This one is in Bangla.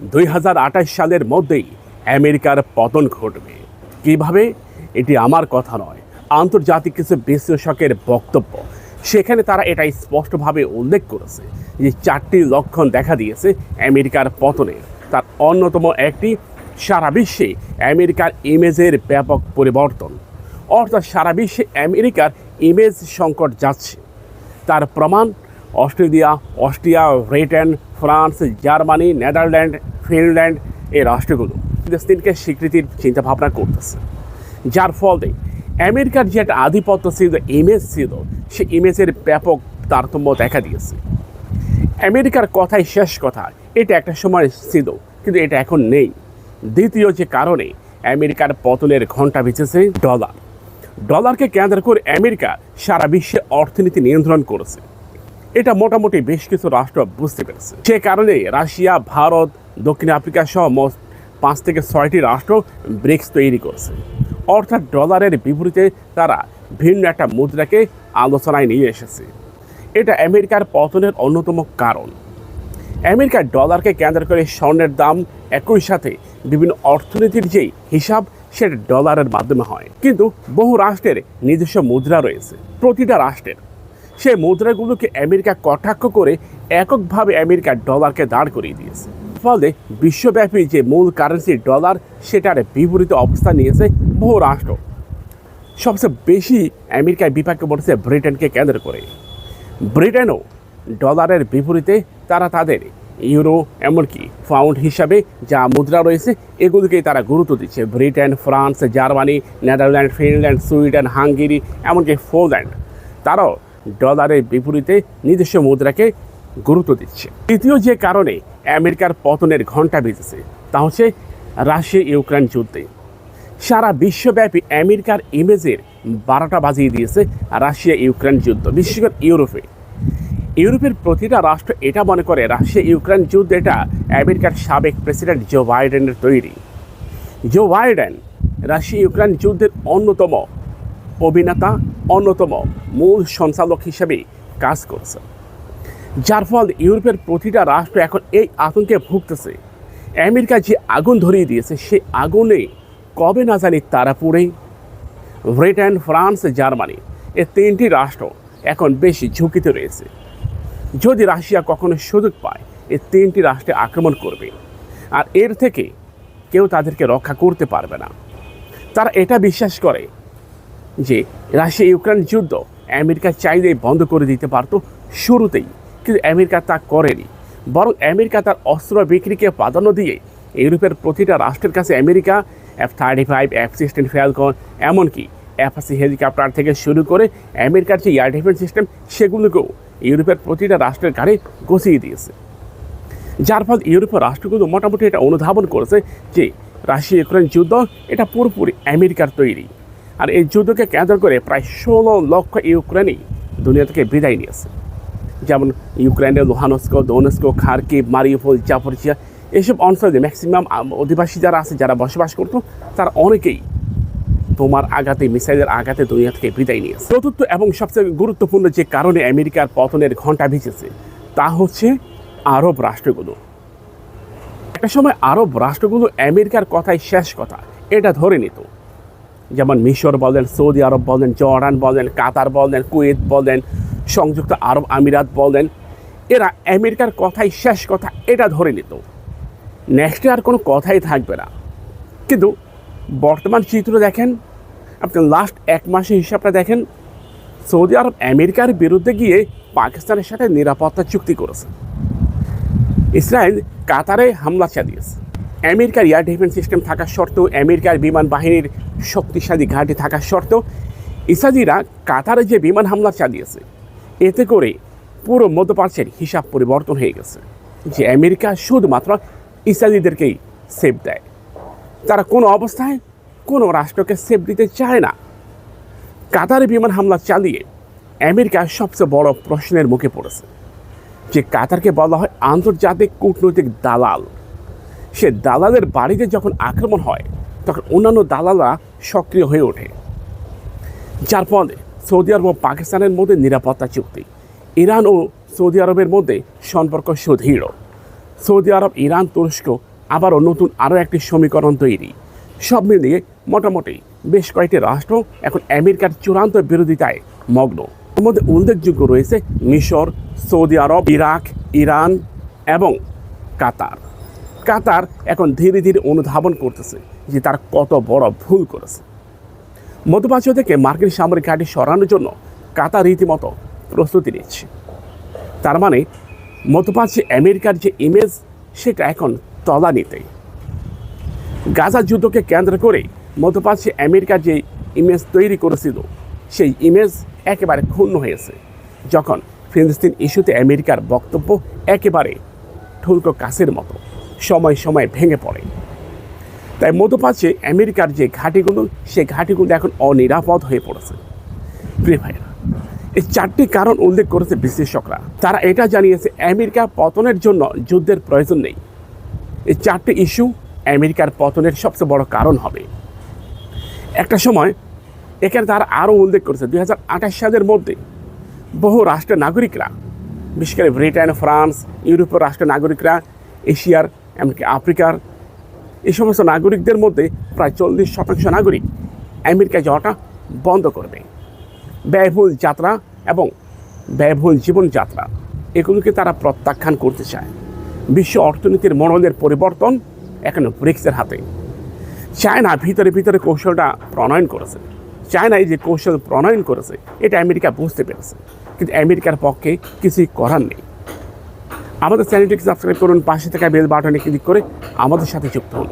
দুই হাজার আঠাশ সালের মধ্যেই আমেরিকার পতন ঘটবে। কীভাবে? এটি আমার কথা নয়, আন্তর্জাতিক কিছু বিশ্লেষকের বক্তব্য। সেখানে তারা এটাই স্পষ্টভাবে উল্লেখ করেছে যে চারটি লক্ষণ দেখা দিয়েছে আমেরিকার পতনের তার অন্যতম একটি, সারা বিশ্বে আমেরিকার ইমেজের ব্যাপক পরিবর্তন। অর্থাৎ সারা বিশ্বে আমেরিকার ইমেজ সংকট যাচ্ছে। তার প্রমাণ Australia, Austria, Britain, France, Germany, Netherland, Finland এই রাষ্ট্রগুলো ফিলিস্তিনকে স্বীকৃতির চিন্তাভাবনা করতেছে। যার ফলে আমেরিকার যে একটা আধিপত্য ছিল ইমেজ ছিল, সে ইমেজের ব্যাপক তারতম্য দেখা দিয়েছে। আমেরিকার কথাই শেষ কথা, এটা একটা সময় ছিল, কিন্তু এটা এখন নেই। দ্বিতীয় যে কারণে আমেরিকার পতনের ঘণ্টা বেঁচেছে ডলার। ডলারকে কেন্দ্র করে আমেরিকা সারা বিশ্বে অর্থনীতি নিয়ন্ত্রণ করেছে। এটা মোটামুটি বেশ কিছু রাষ্ট্র বুঝতে পেরেছে। সে কারণে রাশিয়া, ভারত, দক্ষিণ আফ্রিকা সহ মোট পাঁচ থেকে ছয়টি রাষ্ট্র ব্রিক্স তৈরি করেছে। অর্থাৎ ডলারের বিপরীতে তারা ভিন্ন একটা মুদ্রাকে আলোচনায় নিয়ে এসেছে। এটা আমেরিকার পতনের অন্যতম কারণ। আমেরিকার ডলারকে কেন্দ্র করে স্বর্ণের দাম একই সাথে বিভিন্ন অর্থনীতির যেই হিসাব, সেটা ডলারের মাধ্যমে হয়। কিন্তু বহু রাষ্ট্রের নিজস্ব মুদ্রা রয়েছে। প্রতিটা রাষ্ট্রের সেই মুদ্রাগুলোকে আমেরিকা কটাক্ষ করে এককভাবে আমেরিকার ডলারকে দাঁড় করিয়ে দিয়েছে। ফলে বিশ্বব্যাপী যে মূল কারেন্সি ডলার সেটার বিপরীত অবস্থান নিয়েছে বহু রাষ্ট্র। সবচেয়ে বেশি আমেরিকায় বিপাকে পড়েছে ব্রিটেনকে কেন্দ্র করে। ব্রিটেনও ডলারের বিপরীতে তারা তাদের ইউরো এমনকি পাউন্ড হিসাবে যা মুদ্রা রয়েছে, এগুলিকেই তারা গুরুত্ব দিচ্ছে। Britain, France, Germany, Netherland, Finland, Sweden, Hungary, এমনকি পোল্যান্ড। তারাও ডলারের বিপরীতে নিজস্ব মুদ্রাকে গুরুত্ব দিচ্ছে। তৃতীয় যে কারণে আমেরিকার পতনের ঘণ্টা বেজেছে, তা হচ্ছে রাশিয়া ইউক্রেন যুদ্ধে। সারা বিশ্বব্যাপী আমেরিকার ইমেজের বারোটা বাজিয়ে দিয়েছে রাশিয়া ইউক্রেন যুদ্ধ, বিশেষ ইউরোপে। ইউরোপের প্রতিটা রাষ্ট্র এটা মনে করে রাশিয়া ইউক্রেন যুদ্ধ এটা আমেরিকার সাবেক প্রেসিডেন্ট জো বাইডেনের তৈরি। জো বাইডেন রাশিয়া ইউক্রেন যুদ্ধের অন্যতম অভিনেতা অন্যতম মূল সঞ্চালক হিসেবে কাজ করছে। যার ফলে ইউরোপের প্রতিটা রাষ্ট্র এখন এই আতঙ্কে ভুগতেছে। আমেরিকা যে আগুন ধরিয়ে দিয়েছে, সে আগুনে কবে না জানি তারা পুড়ে ব্রিটেন, ফ্রান্স, জার্মানি এ তিনটি রাষ্ট্র এখন বেশি ঝুঁকিতে রয়েছে। যদি রাশিয়া কখনো সুযোগ পায় এই তিনটি রাষ্ট্রে আক্রমণ করবে। আর এর থেকে কেউ তাদেরকে রক্ষা করতে পারবে না। তারা এটা বিশ্বাস করে যে রাশিয়া, ইউক্রেন যুদ্ধ আমেরিকা চাইলেই বন্ধ করে দিতে পারতো শুরুতেই। কিন্তু আমেরিকা তা করেনি। বরং আমেরিকা তার অস্ত্র বিক্রিকে প্রাধান্য দিয়ে ইউরোপের প্রতিটা রাষ্ট্রের কাছে America F thirty five F sixteen Falcon এমনকি এফআসি হেলিকপ্টার থেকে শুরু করে আমেরিকার যে এয়ার ডিফেন্স সিস্টেম সেগুলোকেও ইউরোপের প্রতিটা রাষ্ট্রের ঘাড়ে গছিয়ে দিয়েছে। যার ফলে ইউরোপের রাষ্ট্রগুলো মোটামুটি এটা অনুধাবন করেছে যে রাশিয়া ইউক্রেন যুদ্ধ এটা পুরোপুরি আমেরিকার তৈরি। আর এই যুদ্ধকে কেন্দ্র করে প্রায় ষোলো লক্ষ ইউক্রেনই দুনিয়া থেকে বিদায় নিয়েছে। যেমন ইউক্রেনের লোহানস্কো, দোনস্কো খার্কি মারিউপোল জাপরচিয়া এসব অঞ্চলে ম্যাক্সিমাম অধিবাসী যারা আছে, যারা বসবাস করতো, তারা অনেকেই বোমার আঘাতে, মিসাইলের আঘাতে দুনিয়া থেকে বিদায় নিয়েছে। চতুর্থ এবং সবচেয়ে গুরুত্বপূর্ণ যে কারণে আমেরিকার পতনের ঘণ্টা ভিজেছে, তা হচ্ছে আরব রাষ্ট্রগুলো। একটা সময় আরব রাষ্ট্রগুলো আমেরিকার কথাই শেষ কথা, এটা ধরে নিত। যেমন মিশর বলেন, সৌদি আরব বলেন, জর্ডান বলেন, কাতার বলেন, কুয়েত বলেন, সংযুক্ত আরব আমিরাত বলেন, এরা আমেরিকার কথাই শেষ কথা, এটা ধরে নিত। নেক্সটে আর কোনো কথাই থাকবে না। কিন্তু বর্তমান চিত্র দেখেন, আপনি লাস্ট এক মাসের হিসাবটা দেখেন, সৌদি আরব আমেরিকার বিরুদ্ধে গিয়ে পাকিস্তানের সাথে নিরাপত্তা চুক্তি করেছে। ইসরায়েল কাতারে হামলা চালিয়েছে। আমেরিকার এয়ার ডিফেন্স সিস্টেম থাকা সত্ত্বেও আমেরিকার বিমান বাহিনীর শক্তিশালী ঘাঁটি থাকা সত্ত্বেও ইসাদিরা কাতারে যে বিমান হামলা চালিয়েছে, এতে করে পুরো মধ্যপ্রাচ্যের হিসাব পরিবর্তন হয়ে গেছে, যে আমেরিকা শুধুমাত্র ইসরায়েলিদেরকেই সেফ দেয়। তারা কোনো অবস্থায় কোনো রাষ্ট্রকে সেফ দিতে চায় না। কাতারে বিমান হামলা চালিয়ে আমেরিকা সবচেয়ে বড় প্রশ্নের মুখে পড়েছে, যে কাতারকে বলা হয় আন্তর্জাতিক কূটনৈতিক দালাল। সে দালালের বাড়িতে যখন আক্রমণ হয় তখন অন্যান্য দালালরা সক্রিয় হয়ে ওঠে। যার ফলে সৌদি আরব ও পাকিস্তানের মধ্যে নিরাপত্তা চুক্তি, ইরান ও সৌদি আরবের মধ্যে সম্পর্ক সুদৃঢ়। সৌদি আরব, ইরান, তুরস্ক আবারও নতুন আরও একটি সমীকরণ তৈরি। সব মিলিয়ে মোটামুটি বেশ কয়েকটি রাষ্ট্র এখন আমেরিকার চূড়ান্ত বিরোধিতায় মগ্ন। এর মধ্যে উল্লেখযোগ্য রয়েছে মিশর, সৌদি আরব, ইরাক, ইরান এবং কাতার। কাতার এখন ধীরে ধীরে অনুধাবন করতেছে। যে তার কত বড় ভুল করেছে। মধ্যপ্রাচ্য থেকে মার্কিন সামরিক ঘাঁটি সরানোর জন্য কাতার রীতিমতো প্রস্তুতি নিচ্ছে। তার মানে মধ্যপ্রাচ্যে আমেরিকার যে ইমেজ সেটা এখন তলানিতে। গাজা যুদ্ধকে কেন্দ্র করে মধ্যপ্রাচ্যে আমেরিকার যে ইমেজ তৈরি করেছিল, সেই ইমেজ একেবারে ক্ষুণ্ণ হয়েছে। যখন ফিলিস্তিন ইস্যুতে আমেরিকার বক্তব্য একেবারে ঠুলকো কাছের মতো সময় সময় ভেঙে পড়ে। তাই মধ্যপ্রাচ্যে আমেরিকার যে ঘাঁটিগুলো, সেই ঘাঁটিগুলো এখন অনিরাপদ হয়ে পড়েছে। প্রিয় ভাইরা এই চারটি কারণ উল্লেখ করেছে বিশ্লেষকরা। তারা এটা জানিয়েছে, আমেরিকা পতনের জন্য যুদ্ধের প্রয়োজন নেই। এই চারটি ইস্যু আমেরিকার পতনের সবচেয়ে বড় কারণ হবে। একটা সময় এখানে তারা আরও উল্লেখ করেছে দু হাজার আঠাশ সালের মধ্যে বহু রাষ্ট্রের নাগরিকরা, বিশেষ করে ব্রিটেন, ফ্রান্স, ইউরোপীয় রাষ্ট্রের নাগরিকরা, এশিয়ার, এমনকি আফ্রিকার এই সমস্ত নাগরিকদের মধ্যে প্রায় চল্লিশ শতাংশ নাগরিক আমেরিকা যাওয়াটা বন্ধ করবে। ব্যয়বহুল যাত্রা এবং ব্যয়বহুল জীবনযাত্রা, এগুলোকে তারা প্রত্যাখ্যান করতে চায়। বিশ্ব অর্থনীতির মডেলের পরিবর্তন এখন ব্রিক্সের হাতে। চায়না ভিতরে ভিতরে কৌশলটা প্রণয়ন করেছে। চায়না এই যে কৌশল প্রণয়ন করেছে, এটা আমেরিকা বুঝতে পেরেছে। কিন্তু আমেরিকার পক্ষে কিছুই করার নেই। আমাদের চ্যানেলটিকে সাবস্ক্রাইব করুন, পাশে থাকা বেল বাটনে ক্লিক করে আমাদের সাথে যুক্ত হন।